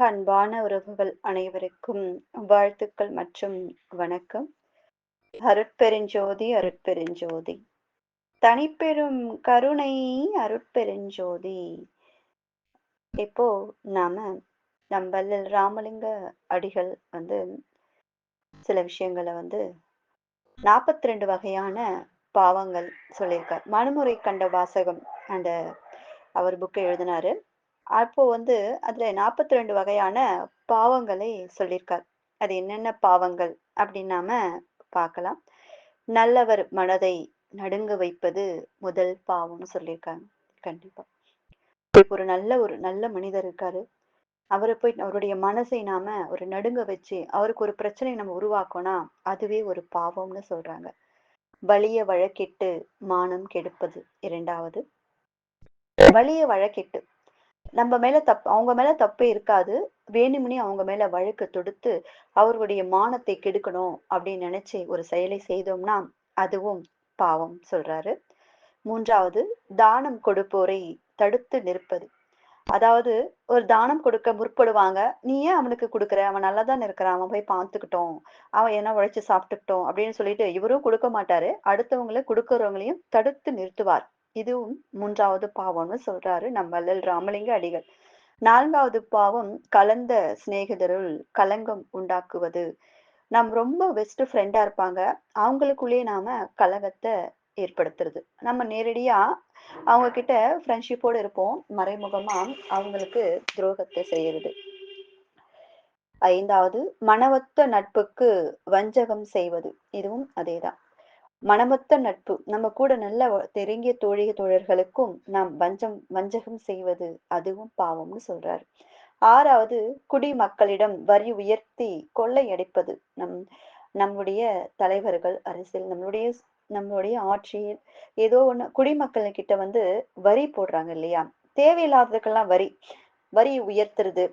அன்பான உறவுகள் அனைவருக்கும் வாழ்த்துக்கள் மற்றும் வணக்கம். அருட்பெருஞ்சோதி அருட்பெருஞ்சோதி. தனிப்பெரும் கருணை அருட்பெருஞ்சோதி. இப்போ நாம நம் ராமலிங்க அடிகள் வந்து சில விஷயங்களை வந்து நாற்பத்தி ரெண்டு வகையான பாவங்கள் சொல்லியிருக்கார். மனுமுறை கண்ட வாசகம் அந்த அவர் புக்கை எழுதினாரு. அப்போ வந்து அதுல நாற்பத்தி ரெண்டு வகையான பாவங்களை சொல்லியிருக்கார். அது என்னென்ன பாவங்கள் அப்படின்னு நாம பார்க்கலாம். நல்லவர் மனதை நடுங்க வைப்பது முதல் பாவம்னு சொல்லியிருக்காங்க. கண்டிப்பா. ஒரு நல்ல ஒரு நல்ல மனிதர் இருக்காரு. அவரை போய் அவருடைய மனசை நாம ஒரு நடுங்க வச்சு அவருக்கு ஒரு பிரச்சனை நம்ம உருவாக்கோனா அதுவே ஒரு பாவம்னு சொல்றாங்க. வலிய வழக்கிட்டு மானம் கெடுப்பது இரண்டாவது. வலிய வழக்கிட்டு நம்ம மேல தப்பு அவங்க மேல தப்பே இருக்காது. வேணும்னே அவங்க மேல வழக்கு தொடுத்து அவர்களுடைய மானத்தை கெடுக்கணும் அப்படின்னு நினைச்சு ஒரு செயலை செய்தோம்னா அதுவும் பாவம் சொல்றாரு. மூன்றாவது தானம் கொடுப்போரை தடுத்து நிற்பது. அதாவது ஒரு தானம் கொடுக்க முற்படுவாங்க. நீ ஏன் அவனுக்கு கொடுக்குற? அவன் நல்லா தான் இருக்கிறான். அவன் போய் பார்த்துக்கிட்டோம். அவன் என்ன உழைச்சு சாப்பிட்டுக்கிட்டோம். அப்படின்னு சொல்லிட்டு இவரும் கொடுக்க மாட்டாரு. அடுத்தவங்களை கொடுக்கறவங்களையும் தடுத்து நிறுத்துவார். இதுவும் மூன்றாவது பாவம்னு சொல்றாரு நம்ம வள்ளல் ராமலிங்க அடிகள். நான்காவது பாவம் கலந்த சிநேகிதருள் கலங்கம் உண்டாக்குவது. நம் ரொம்ப பெஸ்ட் ஃப்ரெண்டா இருப்பாங்க. அவங்களுக்குள்ளேயே நாம கலகத்தை ஏற்படுத்துறது. நம்ம நேரடியா அவங்க கிட்ட ஃப்ரெண்ட்ஷிப்போடு இருப்போம். மறைமுகமா அவங்களுக்கு துரோகத்தை செய்யறது. ஐந்தாவது மனவத்த நட்புக்கு வஞ்சகம் செய்வது. இதுவும் அதேதான். மனமொத்த நட்பு. நம்ம கூட நல்ல நெருங்கிய தோழிக தோழர்களுக்கும் நாம் வஞ்சம் வஞ்சகம் செய்வது அதுவும் பாவம்னு சொல்றாரு. ஆறாவது குடிமக்களிடம் வரி உயர்த்தி கொள்ளையடிப்பது நம் நம்முடைய தலைவர்கள் அரசியல் நம்மளுடைய நம்மளுடைய ஆட்சியில் ஏதோ ஒண்ணு குடிமக்கள் கிட்ட வந்து வரி போடுறாங்க இல்லையா? தேவையில்லாததுக்கெல்லாம் வரி. வரி உயர்த்துறது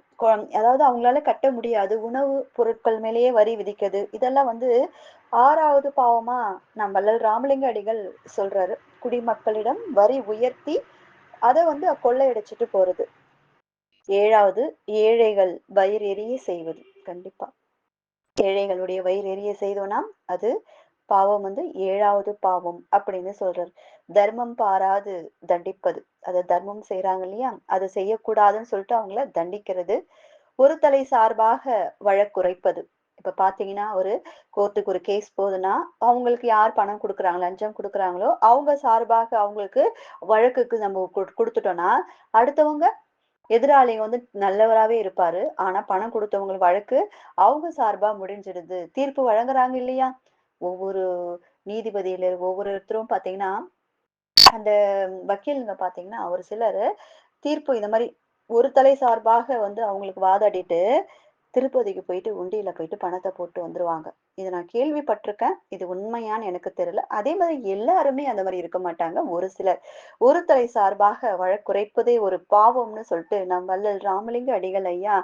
அதாவது அவங்களால கட்ட முடியாது. உணவு பொருட்கள் மேலேயே வரி விதிக்கிறது. இதெல்லாம் வந்து ஆறாவது பாவமா நம் வள்ளல் ராமலிங்க அடிகள் சொல்றாரு. குடிமக்களிடம் வரி உயர்த்தி அதை வந்து கொள்ளையடிச்சிட்டு போறது. ஏழாவது ஏழைகள் வயிறு எரிய செய்வது. கண்டிப்பா. ஏழைகளுடைய வயிறு எரிய செய்தோம்னா அது பாவம் வந்து ஏழாவது பாவம் அப்படின்னு சொல்றாரு. தர்மம் பாராது தண்டிப்பது. அதை தர்மம் செய்யறாங்க இல்லையா? அதை செய்யக்கூடாதுன்னு சொல்லிட்டு அவங்கள தண்டிக்கிறது. ஒரு தலை சார்பாக வழக்குரைப்பது இப்ப பாத்தீங்கன்னா ஒரு கோர்ட்டுக்கு ஒரு கேஸ் போகுதுன்னா அவங்களுக்கு யார் பணம் கொடுக்குறாங்க லஞ்சம் கொடுக்குறாங்களோ அவங்க சார்பாக அவங்களுக்கு வழக்குக்கு நம்ம கொடுத்துட்டோம்னா அடுத்தவங்க எதிராளிங்க வந்து நல்லவராகவே இருப்பாரு. ஆனா பணம் கொடுத்தவங்க வழக்கு அவங்க சார்பா முடிஞ்சிடுது. தீர்ப்பு வழங்குறாங்க இல்லையா? ஒவ்வொரு நீதிபதியில ஒவ்வொருத்தரும் பாத்தீங்கன்னா அந்த வக்கீலுங்க பாத்தீங்கன்னா ஒரு சிலர் தீர்ப்பு இந்த மாதிரி ஒரு தலை சார்பாக வந்து அவங்களுக்கு வாதாடிட்டு திருப்பதிக்கு போயிட்டு உண்டியில போயிட்டு பணத்தை போட்டு வந்துருவாங்க. இதை நான் கேள்விப்பட்டிருக்கேன். இது உண்மையான்னு எனக்கு தெரியல. அதே மாதிரி எல்லாருமே அந்த மாதிரி இருக்க மாட்டாங்க. ஒரு சிலர் ஒரு தலை சார்பாக வழக்குரைப்பதே ஒரு பாவம்னு சொல்லிட்டு நம் வள்ளல் ராமலிங்க அடிகள் ஐயா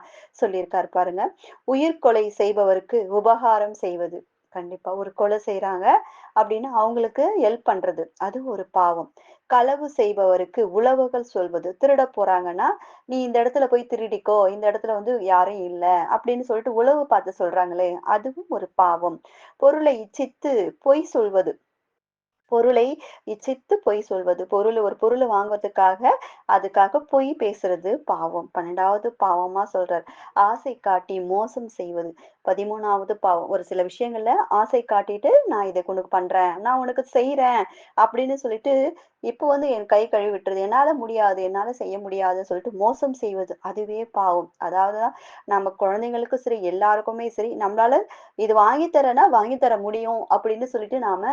சொல்லியிருக்காரு பாருங்க. உயிர்கொலை செய்பவருக்கு உபகாரம் செய்வது. கண்டிப்பா. ஒரு கொலை செய்யறாங்க அப்படின்னு அவங்களுக்கு ஹெல்ப் பண்றது. அது ஒரு பாவம். களவு செய்பவருக்கு உளவுகள் சொல்வது. திருட போறாங்கன்னா நீ இந்த இடத்துல போய் திருடிக்கோ இந்த இடத்துல வந்து யாரும் இல்லை அப்படின்னு சொல்லிட்டு உளவு பார்த்து சொல்றாங்களே அதுவும் ஒரு பாவம். பொருளை இச்சித்து பொய் சொல்வது. பொருளை இச்சித்து பொய் சொல்வது. பொருள் ஒரு பொருளை வாங்குவதற்காக அதுக்காக பொய் பேசுறது பாவம். பன்னெண்டாவது பாவமா சொல்றார். ஆசை காட்டி மோசம் செய்வது. பதிமூணாவது பாவம். ஒரு சில விஷயங்கள்ல ஆசை காட்டிட்டு நான் இதை உனக்கு பண்றேன். நான் உனக்கு செய்யறேன் அப்படின்னு சொல்லிட்டு இப்போ வந்து என் கை கழுவி விட்டுறது என்னால முடியாது. என்னால செய்ய முடியாதுன்னு சொல்லிட்டு மோசம் செய்வது அதுவே பாவம். அதாவது நம்ம குழந்தைங்களுக்கும் சரி எல்லாருக்குமே சரி நம்மளால இது வாங்கி தரேன்னா வாங்கி தர முடியும் அப்படின்னு சொல்லிட்டு நாம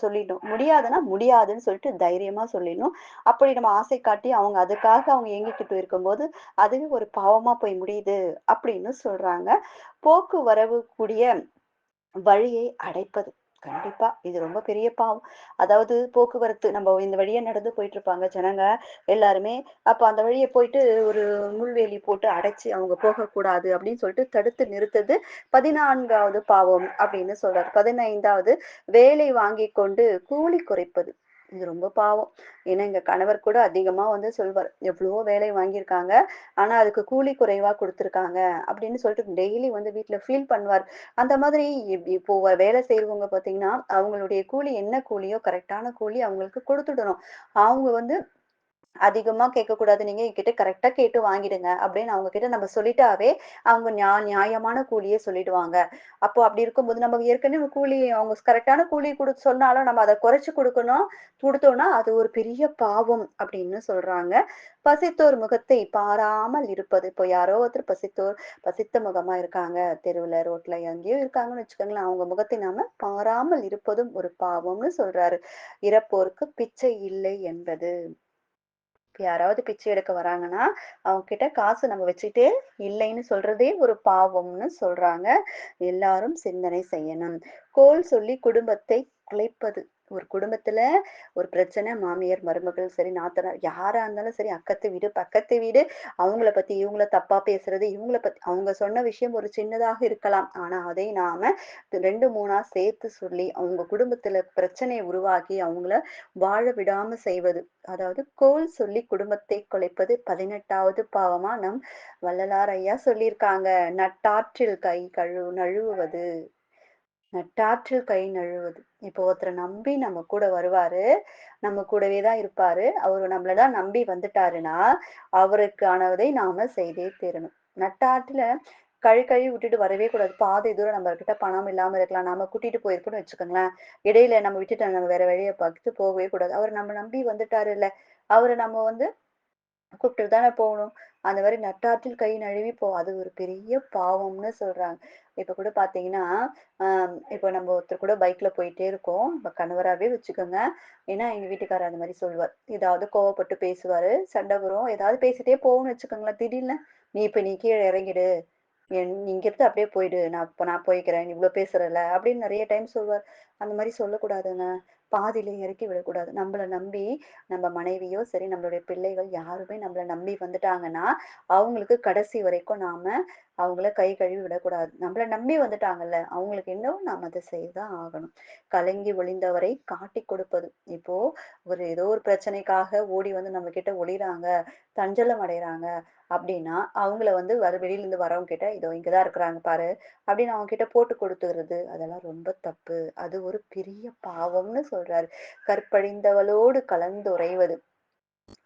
சொல்லிடணும். முடியாதுன்னா முடியாதுன்னு சொல்லிட்டு தைரியமா சொல்லிடணும். அப்படி நம்ம ஆசை காட்டி அவங்க அதுக்காக அவங்க இயங்கிக்கிட்டு இருக்கும்போது அதுவே ஒரு பாவமா போய் முடியுது அப்படின்னு சொல்றாங்க. போக்குவரவு கூடிய வழியை அடைப்பது. கண்டிப்பா இது ரொம்ப பெரிய பாவம். அதாவது போக்குவரத்து நம்ம இந்த வழியா நடந்து போயிட்டு இருப்பாங்க ஜனங்க எல்லாருமே. அப்ப அந்த வழியை போயிட்டு ஒரு முள்வேலி போட்டு அடைச்சு அவங்க போகக்கூடாது அப்படின்னு சொல்லிட்டு தடுத்து நிறுத்தது பதினான்காவது பாவம் அப்படின்னு சொல்றாரு. பதினைந்தாவது வேலை வாங்கி கொண்டு கூலி குறைப்பது. இது ரொம்ப பாவம். ஏன்னா எங்க கணவர் கூட அதிகமா வந்து சொல்வார். எவ்வளவோ வேலை வாங்கியிருக்காங்க. ஆனா அதுக்கு கூலி குறைவா கொடுத்துருக்காங்க அப்படின்னு சொல்லிட்டு டெய்லி வந்து வீட்டுல ஃபீல் பண்ணுவார். அந்த மாதிரி இப்போ வேலை செய்யறவங்க பார்த்தீங்கன்னா, அவங்களுடைய கூலி என்ன கூலியோ கரெக்டான கூலி அவங்களுக்கு கொடுத்துடணும் அவங்க வந்து அதிகமா கேட்கக்கூடாது. நீங்க என்கிட்ட கரெக்டா கேட்டு வாங்கிடுங்க. அப்படின்னு அவங்க கிட்ட நம்ம சொல்லிட்டாவே, அவங்க நியா நியாயமான கூலியே சொல்லிடுவாங்க. அப்போ அப்படி இருக்கும்போது நம்ம ஏற்கனவே கூலி அவங்க கரெக்டான கூலி கொடு சொன்னாலும் நம்ம அதை குறைச்சு கொடுக்கணும் கொடுத்தோம்னா அது ஒரு பெரிய பாவம் அப்படின்னு சொல்றாங்க. பசித்தோர் முகத்தை பாராமல் இருப்பது. இப்போ யாரோ ஒருத்தர் பசித்தோர் பசித்த முகமா இருக்காங்க. தெருவுல, ரோட்ல எங்கேயோ இருக்காங்கன்னு வச்சுக்கோங்களேன். அவங்க முகத்தை நாம பாராமல் இருப்பதும் ஒரு பாவம்னு சொல்றாரு. "இறப்போருக்கு பிச்சை இல்லை என்பது." இப்போ யாராவது பிச்சை எடுக்க வராங்கன்னா, அவங்க கிட்ட காசு நம்ம வச்சுட்டே இல்லைன்னு சொல்றதே ஒரு பாவம்னு சொல்றாங்க. எல்லாரும் சிந்தனை செய்யணும். கோல் சொல்லி குடும்பத்தை குலைப்பது. ஒரு குடும்பத்துல ஒரு பிரச்சனை மாமியார், மருமகள் சரி, நாத்தனார் யாரா இருந்தாலும் சரி, அக்கத்து வீடு, பக்கத்து வீடு அவங்கள பத்தி இவங்கள தப்பா பேசுறது, இவங்கள பத்தி அவங்க சொன்ன விஷயம் ஒரு சின்னதாக இருக்கலாம். ஆனா அதை நாம 2, 3ஆ சேர்த்து சொல்லி, அவங்க குடும்பத்துல பிரச்சனையை உருவாக்கி, அவங்கள வாழ விடாம செய்வது. அதாவது கோல் சொல்லி குடும்பத்தை குலைப்பது 18வது பாவமா நம் வள்ளலார் ஐயா சொல்லியிருக்காங்க. நட்டாற்றில் கை கழு நழுவுவது. நட்டாற்றில் கை நழுவது இப்போ ஒருத்தரை நம்பி நம்ம கூட வருவாரு. நம்ம கூடவே தான் இருப்பாரு. அவரு நம்மள தான் நம்பி வந்துட்டாருன்னா, அவருக்கானதை நாம செய்தே தீரணும். நட்டாற்றுல கழி கழுவி விட்டுட்டு வரவே கூடாது. பாதி தூரம் நம்மகிட்ட பணம் இல்லாம இருக்கலாம். நாம கூட்டிட்டு போயிருப்போம்னு வச்சுக்கோங்களேன். இடையில நம்ம விட்டுட்டு நம்ம வேற வழியை பார்த்துட்டு போகவே கூடாது. அவர் நம்ம நம்பி வந்துட்டாரு இல்ல அவரை நம்ம வந்து கூப்பிட்டு தானே போகணும். அந்த மாதிரி நட்டாற்றில் கை நழுவி போ அது ஒரு பெரிய பாவம்னு சொல்றாங்க. இப்ப கூட பார்த்தீங்கன்னா, இப்போ நம்ம ஒருத்தர் கூட பைக்ல போயிட்டே இருக்கோம். இப்ப கணவராகவே வச்சுக்கோங்க. ஏன்னா எங்க வீட்டுக்காரர் அந்த மாதிரி சொல்லுவார். ஏதாவது கோவப்பட்டு பேசுவாரு. சண்டை வரும். ஏதாவது பேசிட்டே போகணும்னு வச்சுக்கோங்களேன். திடீர்னு, "நீ இப்ப நீ கீழே இறங்கிடு. என் நீ இங்கிருந்து அப்படியே போயிடு. நான் இப்போ நான் போய்க்கிறேன். இவ்வளோ பேசுறல அப்படின்னு நிறைய டைம் சொல்வார். அந்த மாதிரி சொல்லக்கூடாதுங்க. பாதியிலே இறக்கி விடக்கூடாது. நம்மளை நம்பி நம்ம மனைவியோ சரி, நம்மளுடைய பிள்ளைகள் யாருமே நம்மளை நம்பி வந்துட்டாங்கன்னா, அவங்களுக்கு கடைசி வரைக்கும் நாம அவங்கள கை கழுவி விடக்கூடாது. நம்மள நம்பி வந்துட்டாங்கல்ல, அவங்களுக்கு இன்னும் நாம் அதை செய்து தான் ஆகணும். கலங்கி ஒளிந்தவரை காட்டிக் கொடுப்பது. இப்போ ஒரு ஏதோ ஒரு பிரச்சனைக்காக ஓடி வந்து நம்ம கிட்ட ஒளிறாங்க, தஞ்சலம் அடைகிறாங்க அப்படின்னா, அவங்கள வந்து வர வெளியிலேருந்து வரவங்க கிட்ட, "இதோ இங்கே தான் இருக்கிறாங்க பாரு" அப்படின்னு அவங்க கிட்ட போட்டு கொடுத்துறது அதெல்லாம் ரொம்ப தப்பு. அது ஒரு பெரிய பாவம்னு சொல்றாரு. கற்பழிந்தவளோடு கலந்துரைவது.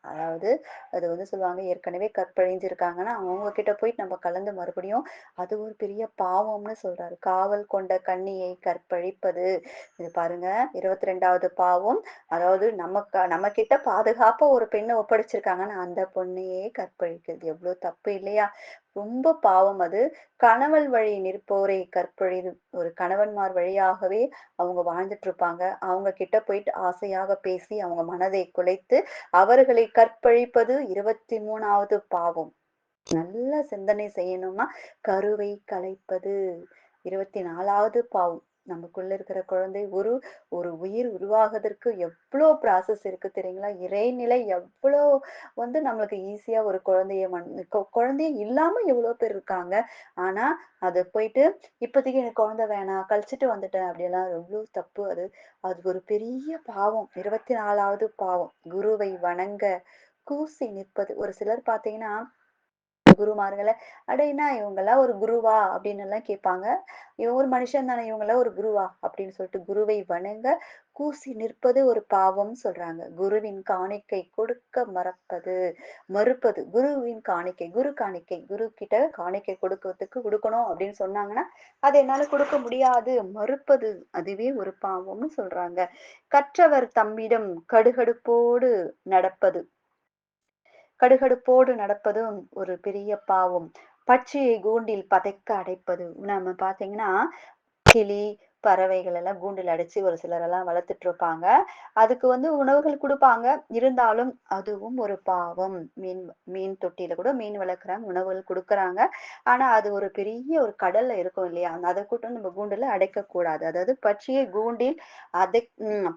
அதாவது அது வந்து சொல்லுவாங்க, ஏற்கனவே கற்பழிஞ்சிருக்காங்கன்னா, அவங்க கிட்ட போயிட்டு நம்ம கலந்து மறுபடியும் அது ஒரு பெரிய பாவம்னு சொல்றாரு. காவல் கொண்ட கன்னியை கற்பழிப்பது. இது பாருங்க 22வது பாவம். அதாவது நமக்கு நம்ம கிட்ட பாதுகாப்பா ஒரு பெண்ணை ஒப்படைச்சிருக்காங்கன்னா, அந்த பொண்ணையே கற்பழிக்கிறது. எவ்வளவு தப்பு இல்லையா? ரொம்ப பாவம் அது. கணவன் வழி நிற்போரை கற்பழிது. ஒரு கணவன்மார் வழியாகவே அவங்க வாழ்ந்துட்டு இருப்பாங்க. அவங்க கிட்ட போயிட்டு ஆசையாக பேசி அவங்க மனதை குலைத்து அவர்களை கற்பழிப்பது 23வது பாவம். நல்ல சிந்தனை செய்யணும்னா, கருவை கலைப்பது 24வது பாவம். நமக்குள்ள இருக்கிற குழந்தை ஒரு ஒரு உயிர் உருவாகிறதுக்கு எவ்வளோ ப்ராசஸ் இருக்கு தெரியுங்களா? இறைநிலை எவ்வளோ வந்து நம்மளுக்கு ஈஸியா ஒரு குழந்தைய மண் கொ இல்லாம எவ்வளோ பேர் இருக்காங்க. ஆனா, அது போயிட்டு இப்போதைக்கு எனக்கு குழந்தை வேணாம், கழிச்சுட்டு வந்துட்டேன் அப்படியெல்லாம் எவ்வளோ தப்பு அது. அது ஒரு பெரிய பாவம். 24வது பாவம். குருவை வணங்க கூசி நிற்பது. ஒரு சிலர் பார்த்தீங்கன்னா, குருமார்களை அடையினா இவங்கெல்லாம் ஒரு குருவா?" அப்படின்னு எல்லாம் கேட்பாங்க. "இவன் ஒரு மனுஷன் தானே, இவங்கெல்லாம் ஒரு குருவா?" அப்படின்னு சொல்லிட்டு குருவை வணங்க கூசி நிற்பது ஒரு பாவம்னு சொல்றாங்க. குருவின் காணிக்கை கொடுக்க மறப்பது, மறுப்பது. குருவின் காணிக்கை, குரு காணிக்கை. குரு கிட்ட காணிக்கை கொடுக்கறதுக்கு கொடுக்கணும் அப்படின்னு சொன்னாங்கன்னா, அதை என்னால கொடுக்க முடியாது." மறுப்பது. அதுவே ஒரு பாவம்னு சொல்றாங்க. கற்றவர் தம்மிடம் கடுகடுப்போடு நடப்பது. கடுகடுப்போடு நடப்பதும் ஒரு பெரிய பாவம். பட்சியை கூண்டில் பதைக்க அடைப்பது. நம்ம பார்த்தீங்கன்னா, கிளி, பறவைகள் எல்லாம் கூண்டில் அடைச்சு ஒரு சிலரெல்லாம் வளர்த்துட்டு இருப்பாங்க. அதுக்கு வந்து உணவுகள் கொடுப்பாங்க இருந்தாலும் அதுவும் ஒரு பாவம். மீன் மீன் தொட்டியில கூட மீன் வளர்க்குறாங்க. உணவுகள் கொடுக்குறாங்க ஆனா, அது ஒரு பெரிய ஒரு கடல்ல இருக்கும் இல்லையா? அதை கூட்டம் நம்ம கூண்டுல அடைக்கக்கூடாது. அதாவது பட்சியை கூண்டில் அதை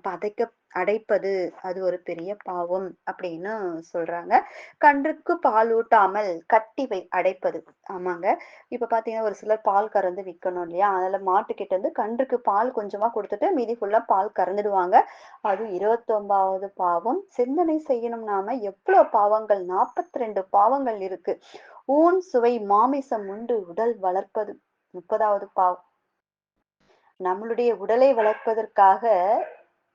பதைக்க அடைப்பது அது ஒரு பெரிய பாவம் அப்படின்னு சொல்றாங்க. கன்றுக்கு பால் ஊட்டாமல் கட்டி வை அடைப்பது. ஆமாங்க. இப்ப பார்த்தீங்கன்னா, ஒரு சிலர் பால் கறந்து விற்கணும் இல்லையா? அதுல மாட்டுக்கிட்ட இருந்து கன்றுக்கு பால் கொஞ்சமா கொடுத்துட்டு மீதி ஃபுல்லா பால் கறந்துடுவாங்க. அது 29வது பாவம். சிந்தனை செய்யணும் நாம. எவ்வளவு பாவங்கள் 42 பாவங்கள் இருக்கு. ஊன் சுவை மாமிசம் உண்டு உடல் வளர்ப்பது. 30வது பாவம். நம்மளுடைய உடலை வளர்ப்பதற்காக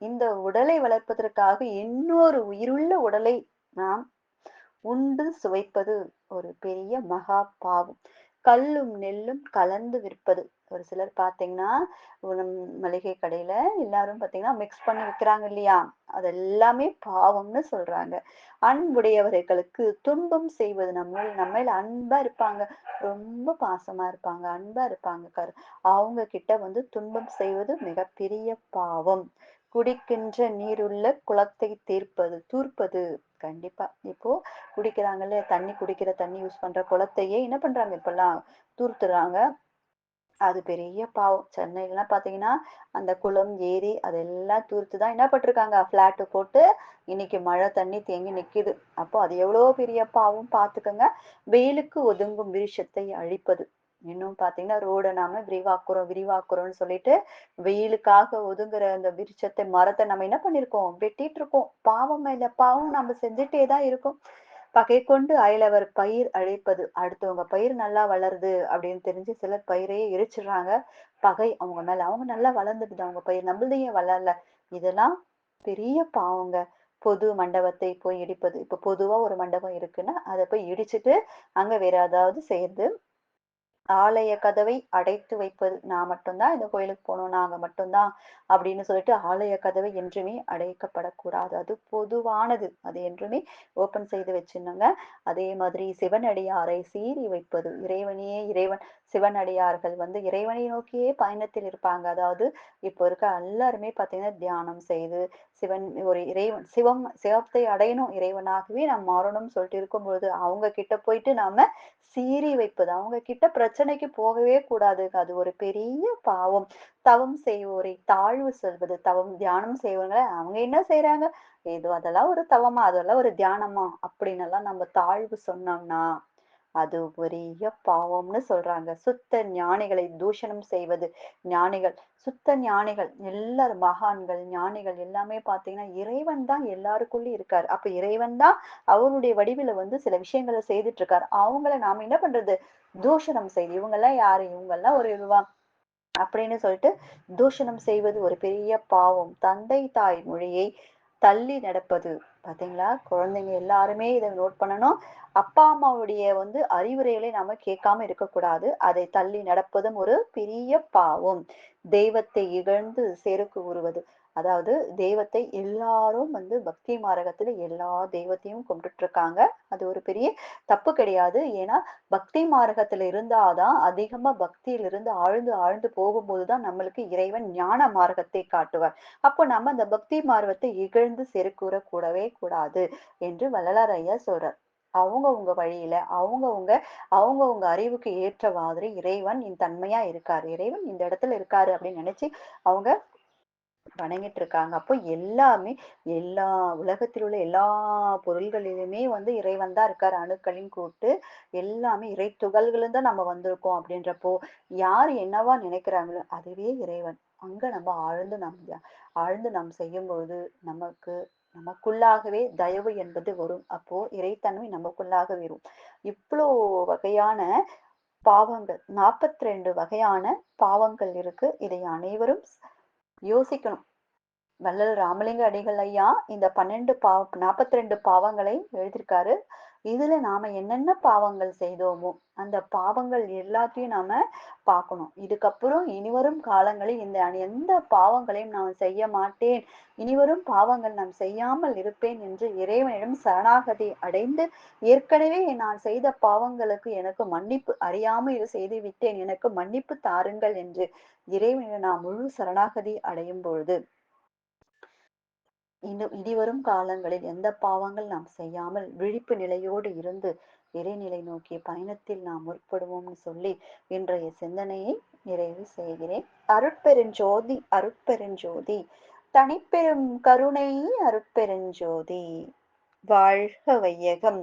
இந்த உடலை வளர்ப்பதற்காக இன்னொரு உயிருள்ள உடலை நாம் உண்டு சுவைப்பது ஒரு பெரிய மகா பாவம். கல்லும் நெல்லும் கலந்து விற்பது. ஒரு சிலர் பார்த்தீங்கன்னா, மளிகை கடையில எல்லாரும் பார்த்தீங்கன்னா, மிக்ஸ் பண்ணி விக்கிறாங்க இல்லையா? அது எல்லாமே பாவம்னு சொல்றாங்க. அன்புடையவர்களுக்கு துன்பம் செய்வது. நம்ம நம்ம அன்பா இருப்பாங்க. ரொம்ப பாசமா இருப்பாங்க. அன்பா இருப்பாங்க. கரு அவங்க கிட்ட வந்து துன்பம் செய்வது மிகப்பெரிய பாவம். குடிக்கின்ற நீருள்ள குளத்தை தீர்ப்பது தூர்ப்பது. கண்டிப்பா. இப்போ குடிக்கிறாங்கல்ல, தண்ணி குடிக்கிற தண்ணி யூஸ் பண்ற குளத்தையே என்ன பண்றாங்க இப்பெல்லாம் தூர்த்துறாங்க. அது பெரிய பாவம். சென்னையிலலாம் பார்த்தீங்கன்னா, அந்த குளம், ஏரி அதெல்லாம் தூர்த்து தான் என்ன பண்ணிருக்காங்க? ஃப்ளாட்டு போட்டு இன்னைக்கு மழை தண்ணி தேங்கி நிக்குது. அப்போ அது எவ்வளோ பெரிய பாவம் பார்த்துக்கோங்க வெயிலுக்கு ஒதுங்கும் விருஷத்தை அழிப்பது. இன்னும் பாத்தீங்கன்னா ரோட நாம விரிவாக்குறோம், விரிவாக்குறோம்னு சொல்லிட்டு, வெயிலுக்காக ஒதுங்குற அந்த விருட்சத்தை, மரத்தை நம்ம என்ன பண்ணிருக்கோம் வெட்டிட்டு இருக்கோம். பாவம் மேல பாவம் நம்ம செஞ்சுட்டே தான் இருக்கோம். பகை கொண்டு அயலவர் பயிர் அழைப்பது அடுத்தவங்க பயிர் நல்லா வளருது அப்படின்னு தெரிஞ்சு சிலர் பயிரையே எரிச்சிடுறாங்க. பகை அவங்க மேல. அவங்க நல்லா வளர்ந்துடுது அவங்க பயிர். நம்மளது வளரல? இதெல்லாம் பெரிய பாவங்க. பொது மண்டபத்தை போய் இடிப்பது. இப்ப பொதுவா ஒரு மண்டபம் இருக்குன்னா, அதை போய் இடிச்சுட்டு, அங்க வேற ஏதாவது செய்யறது ஆலய கதவை அடைத்து வைப்பது. நான் மட்டும்தான் இந்த கோயிலுக்கு போகணும் நாங்க மட்டும்தான் அப்படின்னு சொல்லிட்டு ஆலய கதவை என்றுமே அடைக்கப்படக்கூடாது. அது பொதுவானது. அது என்றுமே ஓப்பன் செய்து வச்சிருந்தாங்க அதே மாதிரி சிவனடியாரை சீறி வைப்பது. இறைவனையே இறைவன் சிவனடியார்கள் வந்து இறைவனை நோக்கியே பயணத்தில் இருப்பாங்க. அதாவது இப்போ இருக்க எல்லாருமே பார்த்தீங்கன்னா, தியானம் செய்து சிவன் ஒரு இறைவன் சிவம் சிவத்தை அடையணும். இறைவனாகவே நாம் மாறணும்னு சொல்லிட்டு இருக்கும் பொழுது அவங்க கிட்ட போயிட்டு நாம சீறி வைப்பது. அவங்க கிட்ட பிரச்சனைக்கு போகவே கூடாது அது ஒரு பெரிய பாவம். தவம் செய்வோரை தாழ்வு சொல்வது. தவம் தியானம் செய்வங்களை அவங்க என்ன செய்றாங்க? ஏதோ அதெல்லாம் ஒரு தவமா? அதெல்லாம் ஒரு தியானமா? அப்படின்னு எல்லாம் நம்ம தாழ்வு சொன்னோம்னா, அது பெரிய பாவம்னு சொல்றாங்க. சுத்த ஞானிகளை தூஷணம் செய்வது. ஞானிகள் சுத்த ஞானிகள் எல்லாரும் மகான்கள், ஞானிகள் எல்லாமே பார்த்தீங்கன்னா, இறைவன் தான் எல்லாருக்குள்ளயும் இருக்காரு. அப்ப இறைவன் தான் அவருடைய வடிவில வந்து சில விஷயங்கள செய்துட்டு இருக்காரு. அவங்கள நாம என்ன பண்றது? தூஷணம் செய்து. இவங்கலாம் யாரு? இவங்கலாம் ஒரு இதுவா? அப்படின்னு சொல்லிட்டு தூஷணம் செய்வது ஒரு பெரிய பாவம். தந்தை, தாய் மொழியை தள்ளி நடப்பது. பார்த்தீங்களா? குழந்தைங்க எல்லாருமே இதை நோட் பண்ணணும். அப்பா, அம்மாவுடைய வந்து அறிவுரைகளை நாம கேட்காம இருக்கக்கூடாது. அதை தள்ளி நடப்பதும் ஒரு பெரிய பாவம். தெய்வத்தை இகழ்ந்து செருக்கு கூறுவது. அதாவது தெய்வத்தை எல்லாரும் வந்து பக்தி மார்க்கத்துல எல்லா தெய்வத்தையும் கும்பிட்டு இருக்காங்க. அது ஒரு பெரிய தப்பு கிடையாது. ஏன்னா, பக்தி மார்க்கத்துல இருந்தாதான் அதிகமா பக்தியிலிருந்து ஆழ்ந்து ஆழ்ந்து போகும்போது தான் நம்மளுக்கு இறைவன் ஞான மார்க்கத்தை காட்டுவார். அப்போ நம்ம அந்த பக்தி மார்க்கத்தை இகழ்ந்து செருக்கூற கூடவே கூடாது என்று வள்ளலார் ஐயா சொல்றார். அவங்கவுங்க வழியில, அவங்கவுங்க அவங்கவுங்க அறிவுக்கு ஏற்ற மாதிரி இறைவன் இந் தன்மையா இருக்காரு. இறைவன் இந்த இடத்துல இருக்காரு அப்படின்னு நினைச்சு அவங்க வணங்கிட்டு இருக்காங்க. அப்போ எல்லாமே எல்லா உலகத்தில் உள்ள எல்லா பொருள்களிலுமே வந்து இறைவன் தான் இருக்காரு. அணுக்களின் கூட்டு எல்லாமே இறை துகள்களும் தான் நம்ம வந்திருக்கோம் அப்படின்றப்போ, யார் என்னவா நினைக்கிறாங்களோ அதுவே இறைவன். அங்க நம்ம ஆழ்ந்து நம் ஆழ்ந்து நாம் செய்யும்பொழுது நமக்கு நமக்குள்ளாகவே தயவு என்பது வரும். அப்போ இறைத்தன்மை நமக்குள்ளாக வரும். இவ்வளோ வகையான பாவங்கள் 42 வகையான பாவங்கள் இருக்கு. இதை அனைவரும் யோசிக்கணும். வள்ளல் ராமலிங்க அடிகள் ஐயா இந்த 12 பாவ 42 பாவங்களை எழுதியிருக்காரு. இதுல நாம என்னென்ன பாவங்கள் செய்தோமோ, அந்த பாவங்கள் எல்லாத்தையும் நாம பார்க்கணும். இதுக்கப்புறம் இனிவரும் காலங்களில் இந்த எந்த பாவங்களையும் நான் செய்ய மாட்டேன். இனிவரும் பாவங்கள் நான் செய்யாமல் இருப்பேன் என்று இறைவனிடம் சரணாகதி அடைந்து, ஏற்கனவே நான் செய்த பாவங்களுக்கு எனக்கு மன்னிப்பு அறியாமல் இது செய்து விட்டேன். எனக்கு மன்னிப்பு தாருங்கள் என்று இறைவனிடம் நான் முழு சரணாகதி அடையும் பொழுது இன்னும் இனிவரும் காலங்களில் எந்த பாவங்கள் நாம் செய்யாமல் விழிப்பு நிலையோடு இருந்து இறைநிலை நோக்கிய பயணத்தில் நாம் முற்படுவோம்னு சொல்லி இன்றைய சிந்தனையை நிறைவு செய்கிறேன். அருட்பெருஞ்சோதி அருட்பெருஞ்சோதி தனிப்பெரும் கருணை அருட்பெருஞ்சோதி வாழ்க வையகம்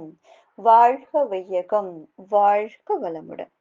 வாழ்க வையகம் வாழ்க வளமுடன்